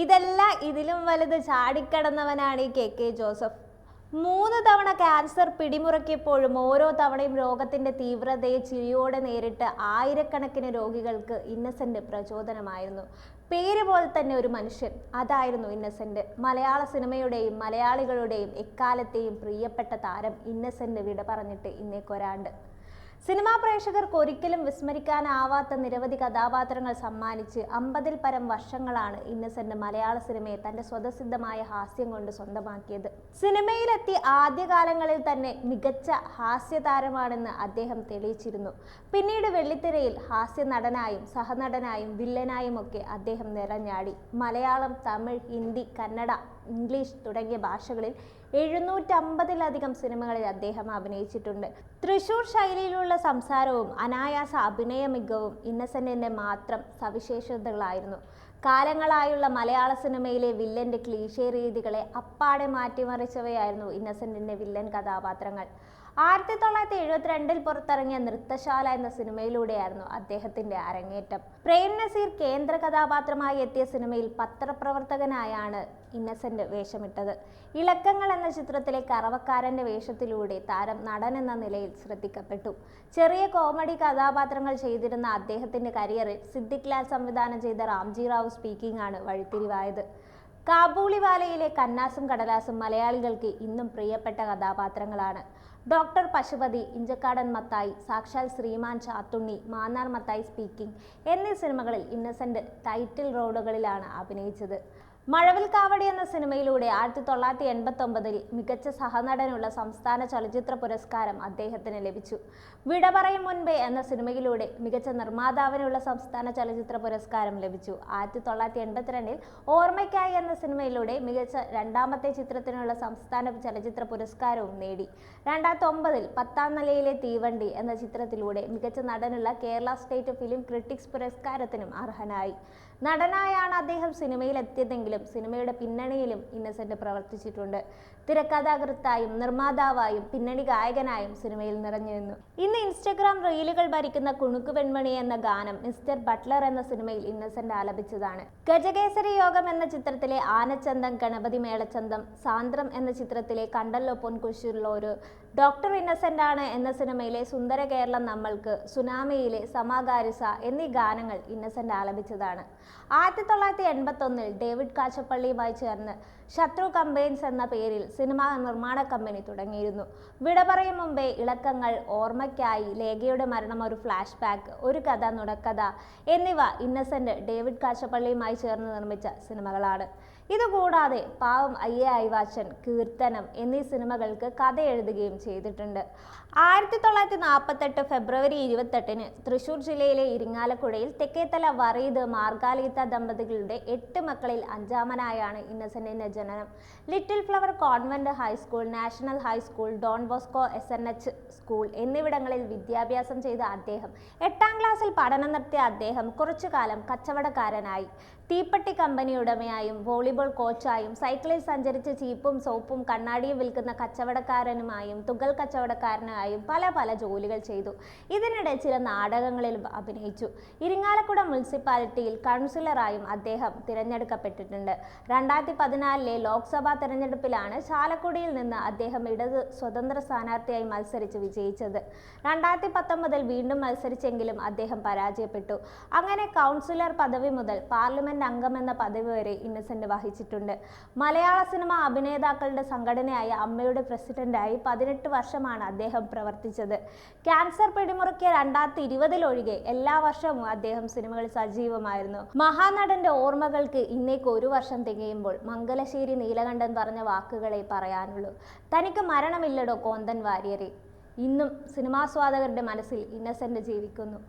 ഇതല്ല ഇതിലും വലുത് ചാടിക്കടന്നവനാണ് ഈ കെ കെ ജോസഫ്. മൂന്ന് തവണ ക്യാൻസർ പിടിമുറക്കിയപ്പോഴും ഓരോ തവണയും രോഗത്തിന്റെ തീവ്രതയെ ചിരിയോടെ നേരിട്ട് ആയിരക്കണക്കിന് രോഗികൾക്ക് ഇന്നസെന്റ് പ്രചോദനമായിരുന്നു. പേര് പോലെ തന്നെ ഒരു മനുഷ്യൻ. അതായിരുന്നു ഇന്നസെന്റ്. മലയാള സിനിമയുടെയും മലയാളികളുടെയും എക്കാലത്തെയും പ്രിയപ്പെട്ട താരം ഇന്നസെന്റ് വിട പറഞ്ഞിട്ട് ഇന്നേക്കൊരാണ്ട്. സിനിമാ പ്രേക്ഷകർക്ക് ഒരിക്കലും വിസ്മരിക്കാനാവാത്ത നിരവധി കഥാപാത്രങ്ങൾ സമ്മാനിച്ച് അമ്പതിൽ പരം വർഷങ്ങളാണ് ഇന്നസെന്റ് മലയാള സിനിമയെ തന്റെ സ്വതസിദ്ധമായ ഹാസ്യം കൊണ്ട് സ്വന്തമാക്കിയത്. സിനിമയിലെത്തി ആദ്യകാലങ്ങളിൽ തന്നെ മികച്ച ഹാസ്യതാരമാണെന്ന് അദ്ദേഹം തെളിയിച്ചിരുന്നു. പിന്നീട് വെള്ളിത്തിരയിൽ ഹാസ്യ നടനായും സഹനടനായും വില്ലനായും ഒക്കെ അദ്ദേഹം നിറഞ്ഞാടി. മലയാളം തമിഴ് ഹിന്ദി കന്നഡ ഇംഗ്ലീഷ് തുടങ്ങിയ ഭാഷകളിൽ എഴുന്നൂറ്റമ്പതിലധികം സിനിമകളിൽ അദ്ദേഹം അഭിനയിച്ചിട്ടുണ്ട്. തൃശൂർ ശൈലിയിലുള്ള സംസാരവും അനായാസ അഭിനയ മികവും ഇന്നസെന്റിന്റെ മാത്രം സവിശേഷതകളായിരുന്നു. കാലങ്ങളായുള്ള മലയാള സിനിമയിലെ വില്ലന്റെ ക്ലീശേ രീതികളെ അപ്പാടെ മാറ്റിമറിച്ചവയായിരുന്നു ഇന്നസെന്റിന്റെ വില്ലൻ കഥാപാത്രങ്ങൾ. ആയിരത്തി തൊള്ളായിരത്തി എഴുപത്തിരണ്ടിൽ പുറത്തിറങ്ങിയ നൃത്തശാല എന്ന സിനിമയിലൂടെയായിരുന്നു അദ്ദേഹത്തിന്റെ അരങ്ങേറ്റം. പ്രേം നസീർ കേന്ദ്ര കഥാപാത്രമായി എത്തിയ സിനിമയിൽ പത്രപ്രവർത്തകനായാണ് ഇന്നസെന്റ് വേഷമിട്ടത്. ഇളക്കങ്ങൾ എന്ന ചിത്രത്തിലെ കറവക്കാരന്റെ വേഷത്തിലൂടെ താരം നടൻ എന്ന നിലയിൽ ശ്രദ്ധിക്കപ്പെട്ടു. ചെറിയ കോമഡി കഥാപാത്രങ്ങൾ ചെയ്തിരുന്ന അദ്ദേഹത്തിന്റെ കരിയറിൽ സിദ്ദിഖ് ലാൽ സംവിധാനം ചെയ്ത റാംജി റാവു സ്പീക്കിംഗ് ആണ് വഴിത്തിരിവായത്. കാബൂളിവാലയിലെ കന്നാസും കടലാസും മലയാളികൾക്ക് ഇന്നും പ്രിയപ്പെട്ട കഥാപാത്രങ്ങളാണ്. ഡോക്ടർ പശുപതി ഇഞ്ചക്കാടൻ മത്തായി സാക്ഷാൽ ശ്രീമാൻ ചാത്തുണ്ണി മാന്നാർ മത്തായി സ്പീക്കിംഗ് എന്നീ സിനിമകളിൽ ഇന്നസെന്റ് ടൈറ്റിൽ റോളുകളിലാണ് അഭിനയിച്ചത്. മഴവിൽ കാവടി എന്ന സിനിമയിലൂടെ ആയിരത്തി തൊള്ളായിരത്തി എൺപത്തി ഒമ്പതിൽ മികച്ച സഹനടനുള്ള സംസ്ഥാന ചലച്ചിത്ര പുരസ്കാരം അദ്ദേഹത്തിന് ലഭിച്ചു. വിട പറയും മുൻപേ എന്ന സിനിമയിലൂടെ മികച്ച നിർമ്മാതാവിനുള്ള സംസ്ഥാന ചലച്ചിത്ര പുരസ്കാരം ലഭിച്ചു. ആയിരത്തി തൊള്ളായിരത്തി എൺപത്തിരണ്ടിൽ ഓർമ്മയ്ക്കായി എന്ന സിനിമയിലൂടെ മികച്ച രണ്ടാമത്തെ ചിത്രത്തിനുള്ള സംസ്ഥാന ചലച്ചിത്ര പുരസ്കാരവും നേടി. രണ്ടായിരത്തി ഒമ്പതിൽ പത്താം നിലയിലെ തീവണ്ടി എന്ന ചിത്രത്തിലൂടെ മികച്ച നടനുള്ള കേരള സ്റ്റേറ്റ് ഫിലിം ക്രിട്ടിക്സ് പുരസ്കാരത്തിനും അർഹനായി. നടനായാണ് അദ്ദേഹം സിനിമയിൽ എത്തിയതെങ്കിലും സിനിമയുടെ പിന്നണിയിലും ഇന്നസെന്റ് പ്രവർത്തിച്ചിട്ടുണ്ട്. തിരക്കഥാകൃത്തായും നിർമ്മാതാവായും പിന്നണി ഗായകനായും സിനിമയിൽ നിറഞ്ഞു നിന്നു ഇന്ന് ഇൻസ്റ്റഗ്രാം റീലുകൾ ഭരിക്കുന്ന കുണുക്കു പെൺമണി എന്ന ഗാനം മിസ്റ്റർ ബട്ട്ലർ എന്ന സിനിമയിൽ ഇന്നസെന്റ് ആലപിച്ചതാണ്. ഗജകേസരി യോഗം എന്ന ചിത്രത്തിലെ ആനച്ചന്തം ഗണപതി മേളച്ചന്തം സാന്ദ്രം എന്ന ചിത്രത്തിലെ കണ്ടല്ലോ പൊൻകുശുള്ളൊരു ഡോക്ടർ ഇന്നസെന്റ് ആണ് എന്ന സിനിമയിലെ സുന്ദര കേരളം നമ്മൾക്ക് സുനാമിയിലെ സമാകാരിസ എന്നീ ഗാനങ്ങൾ ഇന്നസെന്റ് ആലപിച്ചതാണ്. ആയിരത്തി തൊള്ളായിരത്തി എൺപത്തി ഒന്നിൽ ഡേവിഡ് കാച്ചപ്പള്ളിയുമായി ചേർന്ന് ശത്രു കമ്പെയിൻസ് എന്ന പേരിൽ സിനിമാ നിർമ്മാണ കമ്പനി തുടങ്ങിയിരുന്നു. വിട പറയും മുമ്പേ ഇളക്കങ്ങൾ ഓർമ്മയ്ക്കായി ലേഖയുടെ മരണം ഒരു ഫ്ലാഷ് ബാക്ക് ഒരു കഥ നുടക്കഥ എന്നിവ ഇന്നസെന്റ് ഡേവിഡ് കാച്ചപ്പള്ളിയുമായി ചേർന്ന് നിർമ്മിച്ച സിനിമകളാണ്. ഇതുകൂടാതെ പാവം അയ്യ അയവാച്ചൻ കീർത്തനം എന്നീ സിനിമകൾക്ക് കഥ എഴുതുകയും ചെയ്തിട്ടുണ്ട്. ആയിരത്തി തൊള്ളായിരത്തി നാൽപ്പത്തെട്ട് ഫെബ്രുവരി ഇരുപത്തെട്ടിന് തൃശൂർ ജില്ലയിലെ ഇരിങ്ങാലക്കുടയിൽ തെക്കേത്തല വറീദ് മാർഗാലീത്ത ദമ്പതികളുടെ എട്ട് മക്കളിൽ അഞ്ചാമനായാണ് ഇന്നസെന്റിന്റെ ജനനം. Little flower convent high school national high school Don Bosco S N H school എന്നിവിടങ്ങളിൽ വിദ്യാഭ്യാസം ചെയ്ത അദ്ദേഹം എട്ടാം ക്ലാസ്സിൽ പഠനം നടത്തിയ അദ്ദേഹം കുറച്ചു കാലം കച്ചവടക്കാരനായി. തീപ്പെട്ടി കമ്പനി ഉടമയായും വോളിബോൾ കോച്ചായും സൈക്കിളിൽ സഞ്ചരിച്ച് ചീപ്പും സോപ്പും കണ്ണാടിയും വിൽക്കുന്ന കച്ചവടക്കാരനുമായും തുകൽ കച്ചവടക്കാരനായും പല പല ജോലികൾ ചെയ്തു. ഇതിനിടെ ചില നാടകങ്ങളിലും അഭിനയിച്ചു. ഇരിങ്ങാലക്കുട മുനിസിപ്പാലിറ്റിയിൽ കൗൺസിലറായും അദ്ദേഹം തിരഞ്ഞെടുക്കപ്പെട്ടിട്ടുണ്ട്. രണ്ടായിരത്തി പതിനാലിലെ ലോക്സഭാ തെരഞ്ഞെടുപ്പിലാണ് ചാലക്കുടിയിൽ നിന്ന് അദ്ദേഹം ഇടത് സ്വതന്ത്ര സ്ഥാനാർത്ഥിയായി മത്സരിച്ച് വിജയിച്ചത്. രണ്ടായിരത്തി പത്തൊമ്പതിൽ വീണ്ടും മത്സരിച്ചെങ്കിലും അദ്ദേഹം പരാജയപ്പെട്ടു. അങ്ങനെ കൗൺസിലർ പദവി മുതൽ പാർലമെന്റ് അംഗമെന്ന പദവി വരെ ഇന്നസെന്റ് വഹിച്ചിട്ടുണ്ട് മലയാള സിനിമ അഭിനേതാക്കളുടെ സംഘടനയായ അമ്മയുടെ പ്രസിഡന്റായി പതിനെട്ട് വർഷമാണ് അദ്ദേഹം പ്രവർത്തിച്ചത്. ക്യാൻസർ പിടിമുറുക്കിയ രണ്ടായിരത്തി ഇരുപതിലൊഴികെ എല്ലാ വർഷവും അദ്ദേഹം സിനിമകളിൽ സജീവമായിരുന്നു. മഹാനടന്റെ ഓർമ്മകൾക്ക് ഇന്നേക്ക് ഒരു വർഷം തികയുമ്പോൾ മംഗലശ്ശേരി നീലകണ്ഠൻ പറഞ്ഞ വാക്കുകളെ പറയാനുള്ളൂ. തനിക്ക് മരണമില്ലടോ കോന്തൻ വാര്യരെ. ഇന്നും സിനിമാസ്വാദകരുടെ മനസ്സിൽ ഇന്നസെന്റ് ജീവിക്കുന്നു.